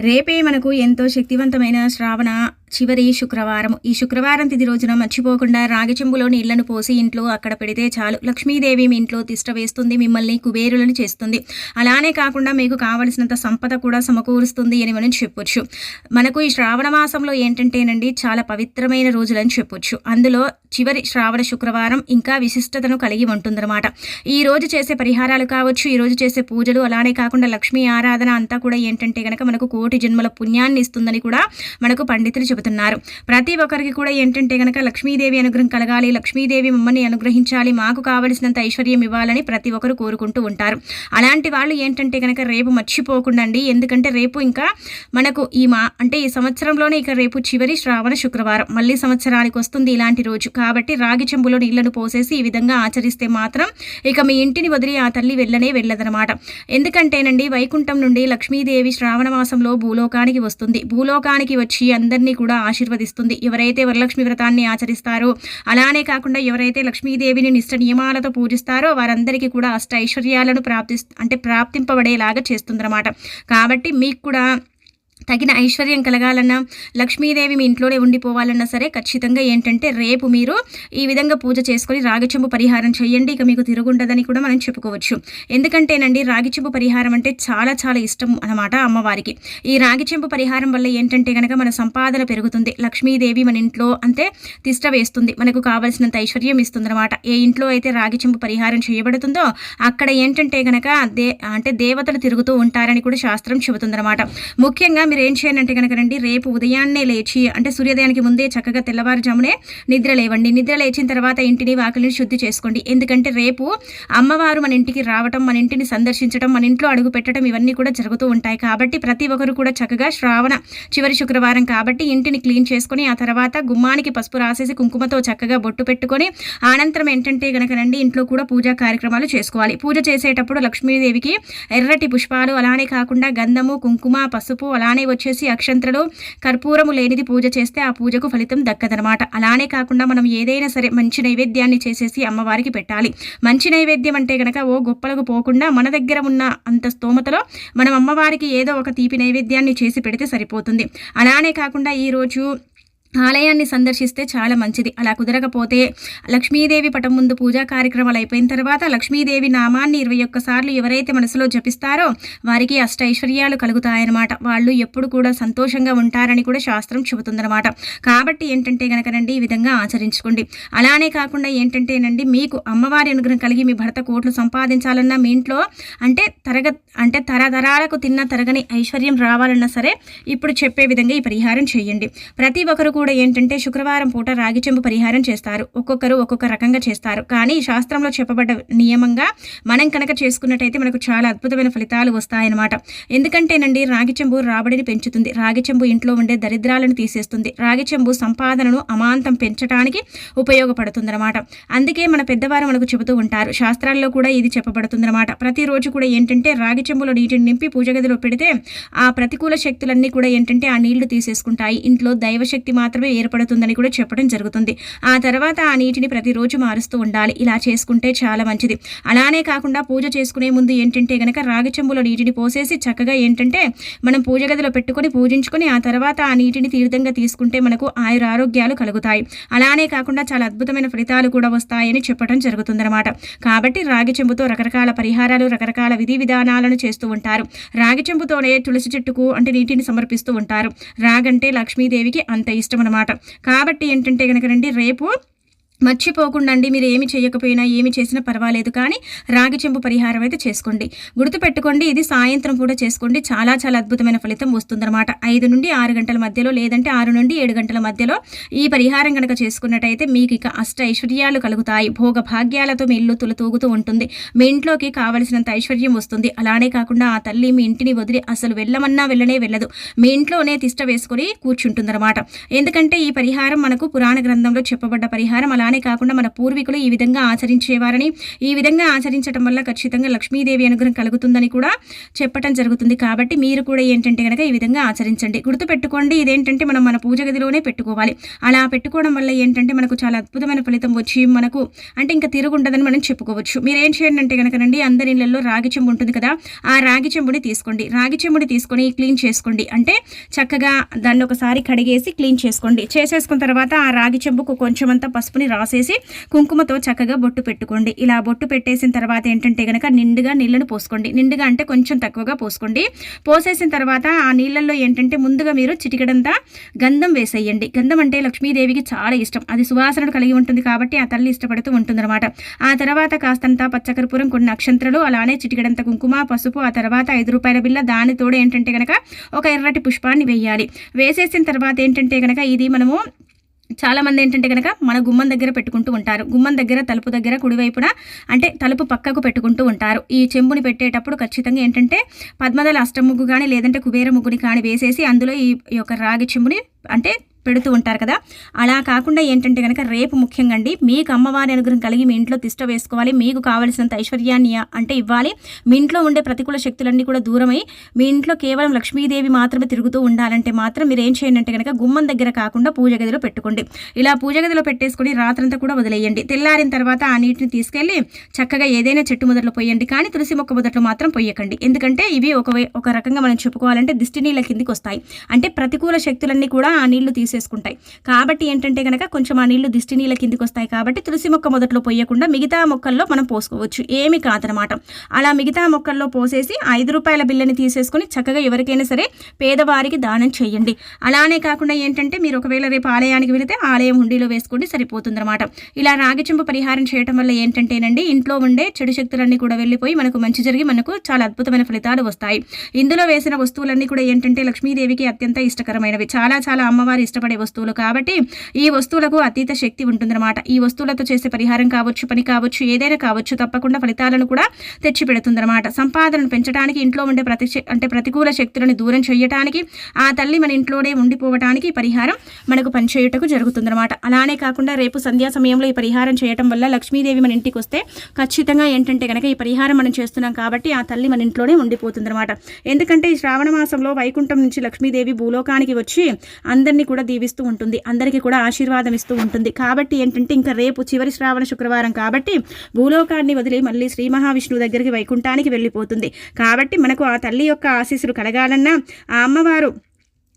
రేపే మనకు ఎంతో శక్తివంతమైన శ్రావణ చివరి శుక్రవారం. ఈ శుక్రవారం తిది రోజున మర్చిపోకుండా రాగి చెంబులో నీళ్ళను పోసి ఇంట్లో అక్కడ పెడితే చాలు. లక్ష్మీదేవి మీ ఇంట్లో తిష్ట వేస్తుంది మిమ్మల్ని కుబేరులను చేస్తుంది. అలానే కాకుండా మీకు కావలసినంత సంపద కూడా సమకూరుస్తుంది అని మనం చెప్పొచ్చు. మనకు ఈ శ్రావణ మాసంలో ఏంటంటేనండి చాలా పవిత్రమైన రోజులని చెప్పొచ్చు. అందులో చివరి శ్రావణ శుక్రవారం ఇంకా విశిష్టతను కలిగి ఉంటుందన్నమాట. ఈ రోజు చేసే పరిహారాలు కావచ్చు ఈ రోజు చేసే పూజలు అలానే కాకుండా లక్ష్మీ ఆరాధన అంతా కూడా ఏంటంటే కనుక మనకు కోటి జన్మల పుణ్యాన్ని ఇస్తుందని కూడా మనకు పండితులు చెబుతున్నారు. ప్రతి ఒక్కరికి కూడా ఏంటంటే కనుక లక్ష్మీదేవి అనుగ్రహం కలగాలి లక్ష్మీదేవి మమ్మల్ని అనుగ్రహించాలి మాకు కావలసినంత ఐశ్వర్యం ఇవ్వాలని ప్రతి ఒక్కరు కోరుకుంటూ ఉంటారు. అలాంటి వాళ్ళు ఏంటంటే కనుక రేపు మర్చిపోకుండా అండి ఎందుకంటే రేపు ఇంకా మనకు ఈ మా అంటే ఈ సంవత్సరంలోనే ఇక రేపు చివరి శ్రావణ శుక్రవారం. మళ్ళీ సంవత్సరానికి వస్తుంది ఇలాంటి రోజు. కాబట్టి రాగి చెంబులో నీళ్ళను పోసేసి ఈ విధంగా ఆచరిస్తే మాత్రం ఇక మీ ఇంటిని వదిలి ఆ తల్లి వెళ్ళనే వెళ్ళదనమాట ఎందుకంటేనండి వైకుంఠం నుండి లక్ష్మీదేవి శ్రావణ మాసంలో భూలోకానికి వస్తుంది. భూలోకానికి వచ్చి అందరినీ కూడా ఆశీర్వదిస్తుంది. ఎవరైతే వరలక్ష్మి వ్రతాన్ని ఆచరిస్తారో అలానే కాకుండా ఎవరైతే లక్ష్మీదేవిని నిష్ట నియమాలతో పూజిస్తారో వారందరికీ కూడా అష్ట ఐశ్వర్యాలను ప్రాప్తి అంటే ప్రాప్తింపబడేలాగా చేస్తుందన్నమాట. కాబట్టి మీకు కూడా తగిన ఐశ్వర్యం కలగాలన్నా లక్ష్మీదేవి మీ ఇంట్లోనే ఉండిపోవాలన్నా సరే ఖచ్చితంగా ఏంటంటే రేపు మీరు ఈ విధంగా పూజ చేసుకొని రాగిచెంబు పరిహారం చేయండి ఇక మీకు తిరుగుండదని కూడా మనం చెప్పుకోవచ్చు. ఎందుకంటేనండి రాగిచెంబు పరిహారం అంటే చాలా చాలా ఇష్టం అనమాట అమ్మవారికి. ఈ రాగిచెంబు పరిహారం వల్ల ఏంటంటే కనుక మన సంపాదన పెరుగుతుంది. లక్ష్మీదేవి మన ఇంట్లో అంతే తిష్ట వేస్తుంది. మనకు కావలసినంత ఐశ్వర్యం ఇస్తుంది అనమాట ఏ ఇంట్లో అయితే రాగిచెంబు పరిహారం చేయబడుతుందో అక్కడ ఏంటంటే కనుక దే అంటే దేవతలు తిరుగుతూ ఉంటారని కూడా శాస్త్రం చెబుతుందన్నమాట. ముఖ్యంగా మీరు ఏం చేయాలంటే కనుక రండి రేపు ఉదయాన్నే లేచి అంటే సూర్యోదయానికి ముందే చక్కగా తెల్లవారుజామునే నిద్ర లేవండి. నిద్ర లేచిన తర్వాత ఇంటిని వాకిలిని శుద్ధి చేసుకోండి. ఎందుకంటే రేపు అమ్మవారు మన ఇంటికి రావటం మన ఇంటిని సందర్శించడం మన ఇంట్లో అడుగు పెట్టడం ఇవన్నీ కూడా జరుగుతూ ఉంటాయి. కాబట్టి ప్రతి ఒక్కరు కూడా చక్కగా శ్రావణ చివరి శుక్రవారం కాబట్టి ఇంటిని క్లీన్ చేసుకొని ఆ తర్వాత గుమ్మానికి పసుపు రాసేసి కుంకుమతో చక్కగా బొట్టు పెట్టుకొని అనంతరం ఏంటంటే గనక రండి ఇంట్లో కూడా పూజా కార్యక్రమాలు చేసుకోవాలి. పూజ చేసేటప్పుడు లక్ష్మీదేవికి ఎర్రటి పుష్పాలు అలానే కాకుండా గంధము కుంకుమ పసుపు అలానే వచ్చేసి అక్షంత్రలో కర్పూరము లేనిది పూజ చేస్తే ఆ పూజకు ఫలితం దక్కదనమాట అలానే కాకుండా మనం ఏదైనా సరే మంచి నైవేద్యాన్ని చేసేసి అమ్మవారికి పెట్టాలి. మంచి నైవేద్యం అంటే గనక ఓ గొప్పలకు పోకుండా మన దగ్గర ఉన్న అంత స్తోమతలో మనం అమ్మవారికి ఏదో ఒక తీపి నైవేద్యాన్ని చేసి పెడితే సరిపోతుంది. అలానే కాకుండా ఈరోజు ఆలయాన్ని సందర్శిస్తే చాలా మంచిది. అలా కుదరకపోతే లక్ష్మీదేవి పటం ముందు పూజా కార్యక్రమాలు అయిపోయిన తర్వాత లక్ష్మీదేవి నామాన్ని ఇరవై ఒక్కసార్లు ఎవరైతే మనసులో జపిస్తారో వారికి అష్ట ఐశ్వర్యాలు కలుగుతాయన్నమాట. వాళ్ళు ఎప్పుడు కూడా సంతోషంగా ఉంటారని కూడా శాస్త్రం చెబుతుందన్నమాట. కాబట్టి ఏంటంటే కనుకనండి ఈ విధంగా ఆచరించుకోండి. అలానే కాకుండా ఏంటంటేనండి మీకు అమ్మవారి అనుగ్రహం కలిగి మీ భర్త కోట్లు సంపాదించాలన్నా మీ ఇంట్లో అంటే తరగ అంటే తరతరాలకు తిన్న తరగని ఐశ్వర్యం రావాలన్నా సరే ఇప్పుడు చెప్పే విధంగా ఈ పరిహారం చేయండి. ప్రతి ఒక్కరు కూడా ఏంటంటే శుక్రవారం పూట రాగి చెంబు పరిహారం చేస్తారు. ఒక్కొక్కరు ఒక్కొక్క రకంగా చేస్తారు. కానీ శాస్త్రంలో చెప్పబడ్డ నియమంగా మనం కనుక చేసుకున్నట్టయితే మనకు చాలా అద్భుతమైన ఫలితాలు వస్తాయన్నమాట. ఎందుకంటేనండి రాగి చెంబు రాబడిని పెంచుతుంది. రాగి చెంబు ఇంట్లో ఉండే దరిద్రాలను తీసేస్తుంది. రాగి చెంబు సంపాదనను అమాంతం పెంచడానికి ఉపయోగపడుతుందన్నమాట. అందుకే మన పెద్దవారు మనకు చెబుతూ ఉంటారు. శాస్త్రాల్లో కూడా ఇది చెప్పబడుతుందన్నమాట. ప్రతిరోజు కూడా ఏంటంటే రాగి చెంబులో నీటిని నింపి పూజ గదిలో పెడితే ఆ ప్రతికూల శక్తులన్నీ కూడా ఏంటంటే ఆ నీళ్ళు తీసేసుకుంటాయి. ఇంట్లో దైవశక్తి మాత్రమే ఏర్పడుతుందని కూడా చెప్పడం జరుగుతుంది. ఆ తర్వాత ఆ నీటిని ప్రతిరోజు మారుస్తూ ఉండాలి. ఇలా చేసుకుంటే చాలా మంచిది. అలానే కాకుండా పూజ చేసుకునే ముందు ఏంటంటే గనక రాగి చెంబులో నీటిని పోసేసి చక్కగా ఏంటంటే మనం పూజ గదిలో పెట్టుకొని పూజించుకొని ఆ తర్వాత ఆ నీటిని తీర్థంగా తీసుకుంటే మనకు ఆయుర ఆరోగ్యాలు కలుగుతాయి. అలానే కాకుండా చాలా అద్భుతమైన ఫలితాలు కూడా వస్తాయని చెప్పడం జరుగుతుందన్నమాట. కాబట్టి రాగి చెంబుతో రకరకాల పరిహారాలు రకరకాల విధి విధానాలను చేస్తూ ఉంటారు. రాగి చెంబుతోనే తులసి చెట్టుకు అంటే నీటిని సమర్పిస్తూ ఉంటారు. రాగంటే లక్ష్మీదేవికి అంత ఇష్టం అనమాట కాబట్టి ఏంటంటే కనుక రండి రేపు మర్చిపోకుండా అండి మీరు ఏమి చేయకపోయినా ఏమి చేసినా పర్వాలేదు కానీ రాగి చెంపు పరిహారం అయితే చేసుకోండి. గుర్తుపెట్టుకోండి ఇది సాయంత్రం కూడా చేసుకోండి చాలా చాలా అద్భుతమైన ఫలితం వస్తుందన్నమాట. ఐదు నుండి ఆరు గంటల మధ్యలో లేదంటే ఆరు నుండి ఏడు గంటల మధ్యలో ఈ పరిహారం కనుక చేసుకున్నట్టయితే మీకు ఇక అష్ట ఐశ్వర్యాలు కలుగుతాయి. భోగ భాగ్యాలతో మీ ఇల్లు తులతూగుతూ ఉంటుంది. మీ ఇంట్లోకి కావలసినంత ఐశ్వర్యం వస్తుంది. అలానే కాకుండా ఆ తల్లి మీ ఇంటిని వదిలి అసలు వెళ్ళమన్నా వెళ్ళనే వెళ్ళదు. మీ ఇంట్లోనే తిష్ట వేసుకొని కూర్చుంటుందన్నమాట. ఎందుకంటే ఈ పరిహారం మనకు పురాణ గ్రంథంలో చెప్పబడ్డ పరిహారం. అలా అలానే కాకుండా మన పూర్వీకులు ఈ విధంగా ఆచరించేవారని ఈ విధంగా ఆచరించడం వల్ల ఖచ్చితంగా లక్ష్మీదేవి అనుగ్రహం కలుగుతుందని కూడా చెప్పటం జరుగుతుంది. కాబట్టి మీరు కూడా ఏంటంటే కనుక ఈ విధంగా ఆచరించండి. గుర్తుపెట్టుకోండి ఇదేంటంటే మనం మన పూజ గదిలోనే పెట్టుకోవాలి. అలా పెట్టుకోవడం వల్ల ఏంటంటే మనకు చాలా అద్భుతమైన ఫలితం వచ్చి మనకు అంటే ఇంకా తిరుగుండదని మనం చెప్పుకోవచ్చు. మీరేం చేయండి అంటే కనుకనండి అందరి ఇళ్ళలో రాగి చెంబు ఉంటుంది కదా ఆ రాగి చెంబుని తీసుకోండి. రాగి చెంబుని తీసుకొని క్లీన్ చేసుకోండి. అంటే చక్కగా దాన్ని ఒకసారి కడిగేసి క్లీన్ చేసుకోండి. చేసేసుకున్న తర్వాత ఆ రాగి చెంబుకు కొంచెం అంతా పసుపుని రాసేసి కుంకుమతో చక్కగా బొట్టు పెట్టుకోండి. ఇలా బొట్టు పెట్టేసిన తర్వాత ఏంటంటే కనుక నిండుగా నీళ్ళను పోసుకోండి. నిండుగా అంటే కొంచెం తక్కువగా పోసుకోండి. పోసేసిన తర్వాత ఆ నీళ్ళల్లో ఏంటంటే ముందుగా మీరు చిటికడంతా గంధం వేసేయండి. గంధం అంటే లక్ష్మీదేవికి చాలా ఇష్టం. అది సువాసనను కలిగి ఉంటుంది కాబట్టి ఆ తల్లి ఇష్టపడుతూ ఉంటుందన్నమాట. ఆ తర్వాత కాస్తంత పచ్చకర్పూరం కొన్ని నక్షత్రాలు అలానే చిటికడంత కుంకుమ పసుపు ఆ తర్వాత ఐదు రూపాయల బిల్ల దాని తోడు ఏంటంటే కనుక ఒక ఎర్రటి పుష్పాన్ని వేయాలి. వేసేసిన తర్వాత ఏంటంటే కనుక ఇది మనము చాలామంది ఏంటంటే కనుక మన గుమ్మం దగ్గర పెట్టుకుంటూ ఉంటారు. గుమ్మం దగ్గర తలుపు దగ్గర కుడివైపున అంటే తలుపు పక్కకు పెట్టుకుంటూ ఉంటారు. ఈ చెంబుని పెట్టేటప్పుడు ఖచ్చితంగా ఏంటంటే పద్మదల అష్టముగ్గు కానీ లేదంటే కుబేర ముగ్గుని కానీ వేసేసి అందులో ఈ యొక్క రాగి చెంబుని అంటే పెడుతూ ఉంటారు కదా. అలా కాకుండా ఏంటంటే కనుక రేపు ముఖ్యంగా అండి మీకు అమ్మవారి అనుగ్రహం కలిగి మీ ఇంట్లో తిష్ట వేసుకోవాలి మీకు కావలసినంత ఐశ్వర్యాన్ని అంటే ఇవ్వాలి. మీ ఇంట్లో ఉండే ప్రతికూల శక్తులన్నీ కూడా దూరమై మీ ఇంట్లో కేవలం లక్ష్మీదేవి మాత్రమే తిరుగుతూ ఉండాలంటే మాత్రం మీరు ఏం చేయండి అంటే కనుక గుమ్మం దగ్గర కాకుండా పూజ గదిలో పెట్టుకోండి. ఇలా పూజ గదిలో పెట్టేసుకుని రాత్రంతా కూడా వదిలేయండి. తెల్లారిన తర్వాత ఆ నీటిని తీసుకెళ్ళి చక్కగా ఏదైనా చెట్టు మొదట్లో పోయండి. కానీ తులసి మొక్క మొదట్లో మాత్రం పోయకండి. ఎందుకంటే ఇవి ఒక ఒక రకంగా మనం చెప్పుకోవాలంటే దిష్టి నీళ్ళ కిందికి వస్తాయి అంటే ప్రతికూల శక్తులన్నీ కూడా ఆ నీళ్ళు తీసేసుకుంటాయి. కాబట్టి ఏంటంటే కనుక కొంచెం ఆ నీళ్ళు దిష్టి నీళ్ళ కిందికి వస్తాయి కాబట్టి తులసి మొక్క మొదట్లో పోయకుండా మిగతా మొక్కల్లో మనం పోసుకోవచ్చు. ఏమి కాదనమాట అలా మిగతా మొక్కల్లో పోసేసి ఐదు రూపాయల బిల్లని తీసేసుకొని చక్కగా ఎవరికైనా సరే పేదవారికి దానం చేయండి. అలానే కాకుండా ఏంటంటే మీరు ఒకవేళ రేపు ఆలయానికి వెళితే ఆలయం హుండీలో వేసుకోండి సరిపోతుందన్నమాట. ఇలా రాగి చెంపు పరిహారం చేయడం వల్ల ఏంటంటేనండి ఇంట్లో ఉండే చెడు శక్తులన్నీ కూడా వెళ్ళిపోయి మనకు మంచి జరిగి మనకు చాలా అద్భుతమైన ఫలితాలు వస్తాయి. ఇందులో వేసిన వస్తువులన్నీ కూడా ఏంటంటే లక్ష్మీదేవికి అత్యంత ఇష్టకరమైనవి. చాలా చాలా అమ్మవారి ఇష్టం ఇష్టపడే వస్తువులు కాబట్టి ఈ వస్తువులకు అతీత శక్తి ఉంటుందన్నమాట. ఈ వస్తువులతో చేసే పరిహారం కావచ్చు పని కావచ్చు ఏదైనా కావచ్చు తప్పకుండా ఫలితాలను కూడా తెచ్చిపెడుతుందన్నమాట. సంపాదనను పెంచడానికి ఇంట్లో ఉండే ప్రతి అంటే ప్రతికూల శక్తులను దూరం చేయటానికి ఆ తల్లి మన ఇంట్లోనే ఉండిపోవటానికి పరిహారం మనకు పనిచేయుటకు జరుగుతుందన్నమాట. అలానే కాకుండా రేపు సంధ్యా సమయంలో ఈ పరిహారం చేయటం వల్ల లక్ష్మీదేవి మన ఇంటికి వస్తే ఖచ్చితంగా ఏంటంటే కనుక ఈ పరిహారం మనం చేస్తున్నాం కాబట్టి ఆ తల్లి మన ఇంట్లోనే ఉండిపోతుందన్నమాట. ఎందుకంటే ఈ శ్రావణ మాసంలో వైకుంఠం నుంచి లక్ష్మీదేవి భూలోకానికి వచ్చి అందరినీ కూడా దీవిస్తూ ఉంటుంది. అందరికీ కూడా ఆశీర్వాదం ఇస్తూ ఉంటుంది. కాబట్టి ఏంటంటే ఇంకా రేపు చివరి శ్రావణ శుక్రవారం కాబట్టి భూలోకాన్ని వదిలి మళ్ళీ శ్రీ మహావిష్ణువు దగ్గరికి వైకుంఠానికి వెళ్ళిపోతుంది. కాబట్టి మనకు ఆ తల్లి యొక్క ఆశీస్సులు కలగాలన్నా ఆ అమ్మవారు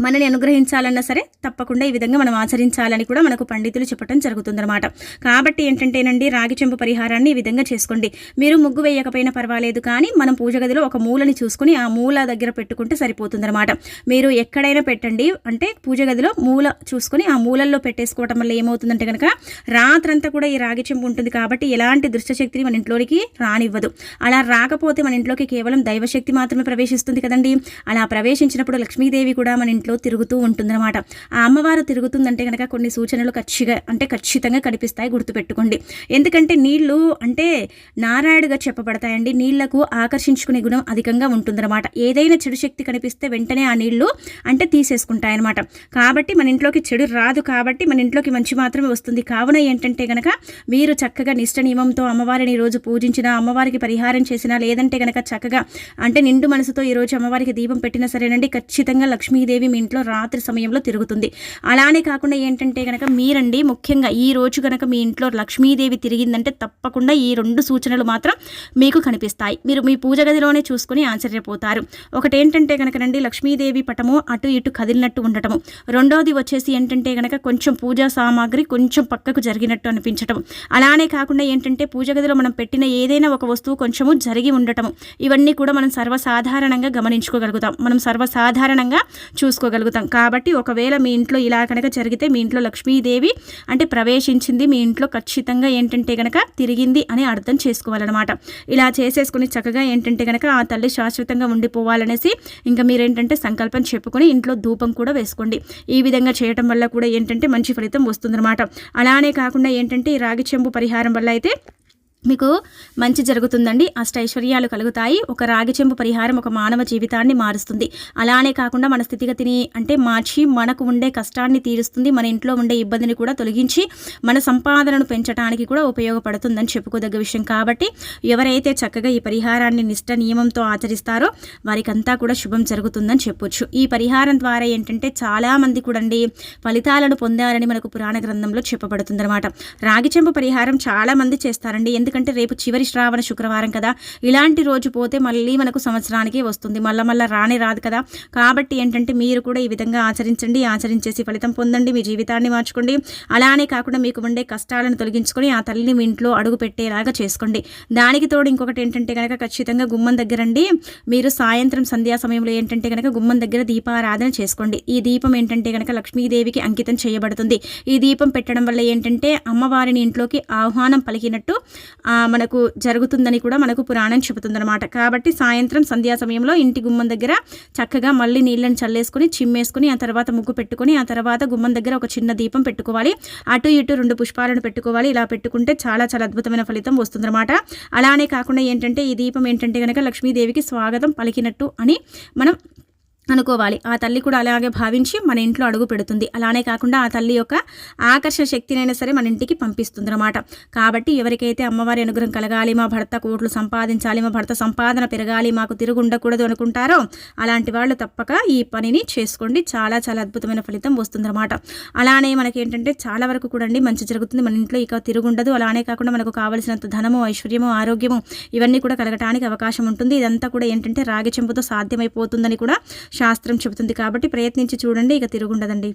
మనని అనుగ్రహించాలన్నా సరే తప్పకుండా ఈ విధంగా మనం ఆచరించాలని కూడా మనకు పండితులు చెప్పడం జరుగుతుందన్నమాట. కాబట్టి ఏంటంటేనండి రాగి చెంపు పరిహారాన్ని ఈ విధంగా చేసుకోండి. మీరు ముగ్గు వేయకపోయినా పర్వాలేదు కానీ మనం పూజ గదిలో ఒక మూలని చూసుకుని ఆ మూల దగ్గర పెట్టుకుంటే సరిపోతుందన్నమాట. మీరు ఎక్కడైనా పెట్టండి అంటే పూజ గదిలో మూల చూసుకుని ఆ మూలల్లో పెట్టేసుకోవటం వల్ల ఏమవుతుందంటే కనుక రాత్రంతా కూడా ఈ రాగి చెంపు ఉంటుంది కాబట్టి ఎలాంటి దృష్టశక్తిని మన ఇంట్లోనికి రానివ్వదు. అలా రాకపోతే మన ఇంట్లోకి కేవలం దైవశక్తి మాత్రమే ప్రవేశిస్తుంది కదండి. అలా ప్రవేశించినప్పుడు లక్ష్మీదేవి కూడా మన ఇంట్లో తిరుగుతూ ఉంటుందన్నమాట. ఆ అమ్మవారు తిరుగుతుందంటే కనుక కొన్ని సూచనలు ఖచ్చితంగా అంటే ఖచ్చితంగా కనిపిస్తాయి గుర్తుపెట్టుకోండి. ఎందుకంటే నీళ్ళు అంటే నారాయణుగా చెప్పబడతాయండి నీళ్ళకు ఆకర్షించుకునే గుణం అధికంగా ఉంటుందన్నమాట. ఏదైనా చెడు శక్తి కనిపిస్తే వెంటనే ఆ నీళ్ళు అంటే తీసేసుకుంటాయన్నమాట. కాబట్టి మన ఇంట్లోకి చెడు రాదు కాబట్టి మన ఇంట్లోకి మంచి మాత్రమే వస్తుంది. కావున ఏంటంటే కనుక మీరు చక్కగా నిష్ట నియమంతో అమ్మవారిని ఈరోజు పూజించినా అమ్మవారికి పరిహారం చేసినా లేదంటే కనుక చక్కగా అంటే నిండు మనసుతో ఈరోజు అమ్మవారికి దీపం పెట్టినా సరేనండి. ఖచ్చితంగా లక్ష్మీదేవి మీ ఇంట్లో రాత్రి సమయంలో తిరుగుతుంది. అలానే కాకుండా ఏంటంటే కనుక మీరండి ముఖ్యంగా ఈ రోజు కనుక మీ ఇంట్లో లక్ష్మీదేవి తిరిగిందంటే తప్పకుండా ఈ రెండు సూచనలు మాత్రం మీకు కనిపిస్తాయి. మీరు మీ పూజ గదిలోనే చూసుకుని ఆశ్చర్యపోతారు. ఒకటి ఏంటంటే కనుకనండి లక్ష్మీదేవి పటము అటు ఇటు కదిలినట్టు ఉండటము. రెండోది వచ్చేసి ఏంటంటే కనుక కొంచెం పూజా సామాగ్రి కొంచెం పక్కకు జరిగినట్టు అనిపించటం అలానే కాకుండా ఏంటంటే పూజ గదిలో మనం పెట్టిన ఏదైనా ఒక వస్తువు కొంచెము జరిగి ఉండటము. ఇవన్నీ కూడా మనం సర్వసాధారణంగా గమనించుకోగలుగుతాం. మనం సర్వసాధారణంగా చూసుకో చేసుకోగలుగుతాం. కాబట్టి ఒకవేళ మీ ఇంట్లో ఇలా కనుక జరిగితే మీ ఇంట్లో లక్ష్మీదేవి అంటే ప్రవేశించింది మీ ఇంట్లో ఖచ్చితంగా ఏంటంటే కనుక తిరిగింది అని అర్థం చేసుకోవాలన్నమాట. ఇలా చేసేసుకుని చక్కగా ఏంటంటే కనుక ఆ తల్లి శాశ్వతంగా ఉండిపోవాలనేసి ఇంకా మీరేంటంటే సంకల్పం చెప్పుకొని ఇంట్లో ధూపం కూడా వేసుకోండి. ఈ విధంగా చేయటం వల్ల కూడా ఏంటంటే మంచి ఫలితం వస్తుందన్నమాట. అలానే కాకుండా ఏంటంటే ఈ రాగి చెంబు పరిహారం వల్ల అయితే మీకు మంచి జరుగుతుందండి. అష్టైశ్వర్యాలు కలుగుతాయి. ఒక రాగి చెంబు పరిహారం ఒక మానవ జీవితాన్ని మారుస్తుంది. అలానే కాకుండా మన స్థితిగతిని అంటే మార్చి మనకు ఉండే కష్టాన్ని తీరుస్తుంది. మన ఇంట్లో ఉండే ఇబ్బందిని కూడా తొలగించి మన సంపాదనను పెంచడానికి కూడా ఉపయోగపడుతుందని చెప్పుకోదగ్గ విషయం. కాబట్టి ఎవరైతే చక్కగా ఈ పరిహారాన్ని నిష్ట నియమంతో ఆచరిస్తారో వారికంతా కూడా శుభం జరుగుతుందని చెప్పొచ్చు. ఈ పరిహారం ద్వారా ఏంటంటే చాలామంది కూడా అండి ఫలితాలను పొందారని మనకు పురాణ గ్రంథంలో చెప్పబడుతుంది అనమాట రాగి చెంబు పరిహారం చాలామంది చేస్తారండి. ఎందుకంటే రేపు చివరి శ్రావణ శుక్రవారం కదా. ఇలాంటి రోజు పోతే మళ్ళీ మనకు సంవత్సరానికి వస్తుంది. మళ్ళీ మళ్ళీ రానే రాదు కదా. కాబట్టి ఏంటంటే మీరు కూడా ఈ విధంగా ఆచరించండి ఆచరించేసి ఫలితం పొందండి మీ జీవితాన్ని మార్చుకోండి. అలానే కాకుండా మీకు ఉండే కష్టాలను తొలగించుకొని ఆ తల్లిని మీ ఇంట్లో అడుగు పెట్టేలాగా చేసుకోండి. దానికి తోడు ఇంకొకటి ఏంటంటే కనుక ఖచ్చితంగా గుమ్మం దగ్గరండి మీరు సాయంత్రం సంధ్యా సమయంలో ఏంటంటే కనుక గుమ్మం దగ్గర దీపారాధన చేసుకోండి. ఈ దీపం ఏంటంటే కనుక లక్ష్మీదేవికి అంకితం చేయబడుతుంది. ఈ దీపం పెట్టడం వల్ల ఏంటంటే అమ్మవారిని ఇంట్లోకి ఆహ్వానం పలికినట్టు మనకు జరుగుతుందని కూడా మనకు పురాణం చెబుతుందనమాట కాబట్టి సాయంత్రం సంధ్యా సమయంలో ఇంటి గుమ్మం దగ్గర చక్కగా మళ్ళీ నీళ్ళని చల్లేసుకుని చిమ్మేసుకుని ఆ తర్వాత ముగ్గు పెట్టుకుని ఆ తర్వాత గుమ్మం దగ్గర ఒక చిన్న దీపం పెట్టుకోవాలి. అటు ఇటు రెండు పుష్పాలను పెట్టుకోవాలి. ఇలా పెట్టుకుంటే చాలా చాలా అద్భుతమైన ఫలితం వస్తుందన్నమాట. అలానే కాకుండా ఏంటంటే ఈ దీపం ఏంటంటే కనుక లక్ష్మీదేవికి స్వాగతం పలికినట్టు అని మనం అనుకోవాలి. ఆ తల్లి కూడా అలాగే భావించి మన ఇంట్లో అడుగు పెడుతుంది. అలానే కాకుండా ఆ తల్లి యొక్క ఆకర్షణ శక్తినైనా సరే మన ఇంటికి పంపిస్తుంది అనమాట కాబట్టి ఎవరికైతే అమ్మవారి అనుగ్రహం కలగాలి మా భర్త కోట్లు సంపాదించాలి మా భర్త సంపాదన పెరగాలి మాకు తిరుగుండకూడదు అనుకుంటారో అలాంటి వాళ్ళు తప్పక ఈ పనిని చేసుకోండి. చాలా చాలా అద్భుతమైన ఫలితం వస్తుందన్నమాట అలానే మనకి ఏంటంటే చాలా వరకు కూడా అండి మంచి జరుగుతుంది. మన ఇంట్లో ఇక తిరుగుండదు. అలానే కాకుండా మనకు కావలసినంత ధనము ఐశ్వర్యము ఆరోగ్యము ఇవన్నీ కూడా కలగటానికి అవకాశం ఉంటుంది. ఇదంతా కూడా ఏంటంటే రాగి చెంపుతో సాధ్యమైపోతుందని కూడా శాస్త్రం చెబుతుంది కాబట్టి ప్రయత్నించి చూడండి ఇక తిరుగుండదండి.